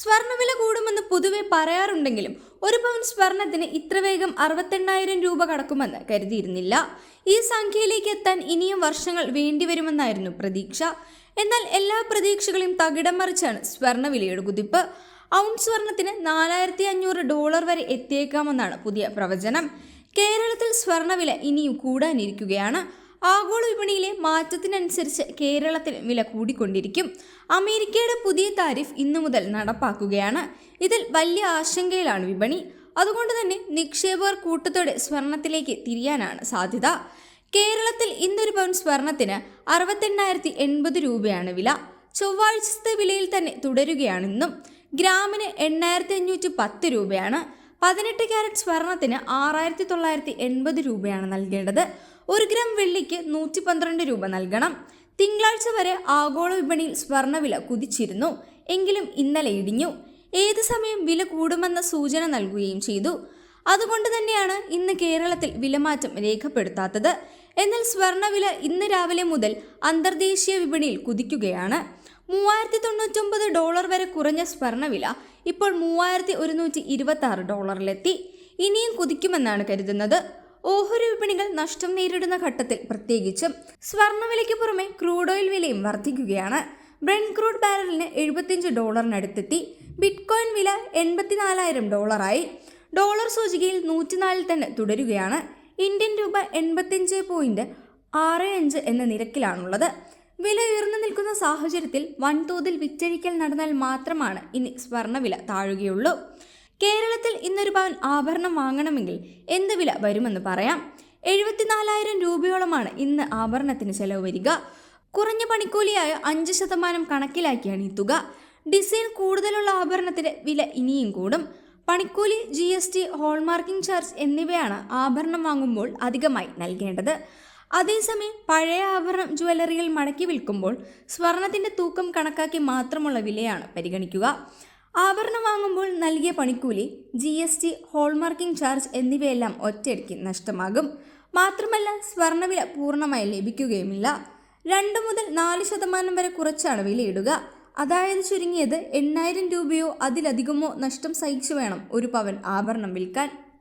സ്വർണവില കൂടുമെന്ന് പൊതുവെ പറയാറുണ്ടെങ്കിലും ഒരു പവൻ സ്വർണത്തിന് ഇത്ര വേഗം അറുപത്തെണ്ണായിരം രൂപ കടക്കുമെന്ന് കരുതിയിരുന്നില്ല. ഈ സംഖ്യയിലേക്ക് എത്താൻ ഇനിയും വർഷങ്ങൾ വേണ്ടിവരുമെന്നായിരുന്നു പ്രതീക്ഷ. എന്നാൽ എല്ലാ പ്രതീക്ഷകളെയും തകിടം മറിച്ചാണ് സ്വർണവിലയുടെ കുതിപ്പ്. ഔൺസ് സ്വർണത്തിന് നാലായിരത്തി അഞ്ഞൂറ് ഡോളർ വരെ എത്തിയേക്കാമെന്നാണ് പുതിയ പ്രവചനം. കേരളത്തിൽ സ്വർണവില ഇനിയും കൂടാനിരിക്കുകയാണ്. ആഗോള വിപണിയിലെ മാറ്റത്തിനനുസരിച്ച് കേരളത്തിൽ വില കൂടിക്കൊണ്ടിരിക്കും. അമേരിക്കയുടെ പുതിയ താരിഫ് ഇന്നു മുതൽ നടപ്പാക്കുകയാണ്. ഇതിൽ വലിയ ആശങ്കയിലാണ് വിപണി. അതുകൊണ്ട് തന്നെ നിക്ഷേപകർ കൂട്ടത്തോടെ സ്വർണത്തിലേക്ക് തിരിയാനാണ് സാധ്യത. കേരളത്തിൽ ഇന്നൊരു പവൻ സ്വർണത്തിന് അറുപത്തെണ്ണായിരത്തി എൺപത് രൂപയാണ് വില. ചൊവ്വാഴ്ചത്തെ വിലയിൽ തന്നെ തുടരുകയാണെന്നും ഗ്രാമിന് എണ്ണായിരത്തി അഞ്ഞൂറ്റി പത്ത് രൂപയാണ്. പതിനെട്ട് ക്യാരറ്റ് സ്വർണത്തിന് ആറായിരത്തി തൊള്ളായിരത്തി എൺപത് രൂപയാണ് നൽകേണ്ടത്. ഒരു ഗ്രാം വെള്ളിക്ക് നൂറ്റി പന്ത്രണ്ട് രൂപ നൽകണം. തിങ്കളാഴ്ച വരെ ആഗോള വിപണിയിൽ സ്വർണവില കുതിച്ചിരുന്നു. എങ്കിലും ഇന്നലെ ഇടിഞ്ഞു. ഏത് സമയം വില കൂടുമെന്ന സൂചന നൽകുകയും ചെയ്തു. അതുകൊണ്ട് തന്നെയാണ് ഇന്ന് കേരളത്തിൽ വിലമാറ്റം രേഖപ്പെടുത്താത്തത്. എന്നാൽ സ്വർണവില ഇന്ന് രാവിലെ മുതൽ അന്തർദേശീയ വിപണിയിൽ കുതിക്കുകയാണ്. മൂവായിരത്തി തൊണ്ണൂറ്റൊമ്പത് ഡോളർ വരെ കുറഞ്ഞ സ്വർണവില ഇപ്പോൾ മൂവായിരത്തി ഒരുന്നൂറ്റി ഇരുപത്തി ആറ് ഡോളറിലെത്തി. ഇനിയും കുതിക്കുമെന്നാണ് കരുതുന്നത്. ഓഹരി വിപണികൾ നഷ്ടം നേരിടുന്ന ഘട്ടത്തിൽ പ്രത്യേകിച്ചും സ്വർണവിലയ്ക്ക് പുറമെ ക്രൂഡ് ഓയിൽ വിലയും വർദ്ധിക്കുകയാണ്. ബ്രെൻ ക്രൂഡ് ബാരലിന് എഴുപത്തിയഞ്ച് ഡോളറിനടുത്തെത്തി. ബിറ്റ്കോയിൻ വില എൺപത്തിനാലായിരം ഡോളറായി. ഡോളർ സൂചികയിൽ നൂറ്റിനാലിൽ തന്നെ തുടരുകയാണ്. ഇന്ത്യൻ രൂപ എൺപത്തിയഞ്ച് പോയിന്റ് ആറ് അഞ്ച് എന്ന നിരക്കിലാണുള്ളത്. വില ഉയർന്നു നിൽക്കുന്ന സാഹചര്യത്തിൽ വൻതോതിൽ വിറ്റഴിക്കൽ നടന്നാൽ മാത്രമാണ് ഇനി സ്വർണവില താഴുകയുള്ളൂ. കേരളത്തിൽ ഇന്നൊരു പവൻ ആഭരണം വാങ്ങണമെങ്കിൽ എന്ത് വില വരുമെന്ന് പറയാം. എഴുപത്തിനാലായിരം രൂപയോളമാണ് ഇന്ന് ആഭരണത്തിന് ചെലവ് വരിക. കുറഞ്ഞ പണിക്കൂലിയായ അഞ്ച് ശതമാനം കണക്കിലാക്കിയാണ് ഈ തുക. ഡിസൈൻ കൂടുതലുള്ള ആഭരണത്തിന് വില ഇനിയും കൂടും. പണിക്കൂലി G S T hallmarking charge എന്നിവയാണ് ആഭരണം വാങ്ങുമ്പോൾ അധികമായി നൽകേണ്ടത്. അതേസമയം പഴയ ആഭരണം ജ്വല്ലറിയിൽ മടക്കി വിൽക്കുമ്പോൾ സ്വർണത്തിന്റെ തൂക്കം കണക്കാക്കി മാത്രമുള്ള വിലയാണ് പരിഗണിക്കുക. ആഭരണം വാങ്ങുമ്പോൾ നൽകിയ പണിക്കൂലി G S T hallmarking charge എന്നിവയെല്ലാം ഒറ്റയടിക്ക് നഷ്ടമാകും. മാത്രമല്ല സ്വർണവില പൂർണമായി ലഭിക്കുകയുമില്ല. രണ്ട് മുതൽ നാല് ശതമാനം വരെ കുറച്ചാണ് വിലയിടുക. അതായത് ചുരുങ്ങിയത് എണ്ണായിരം രൂപയോ അതിലധികമോ നഷ്ടം സഹിച്ചു വേണം ഒരു പവൻ ആഭരണം വിൽക്കാൻ.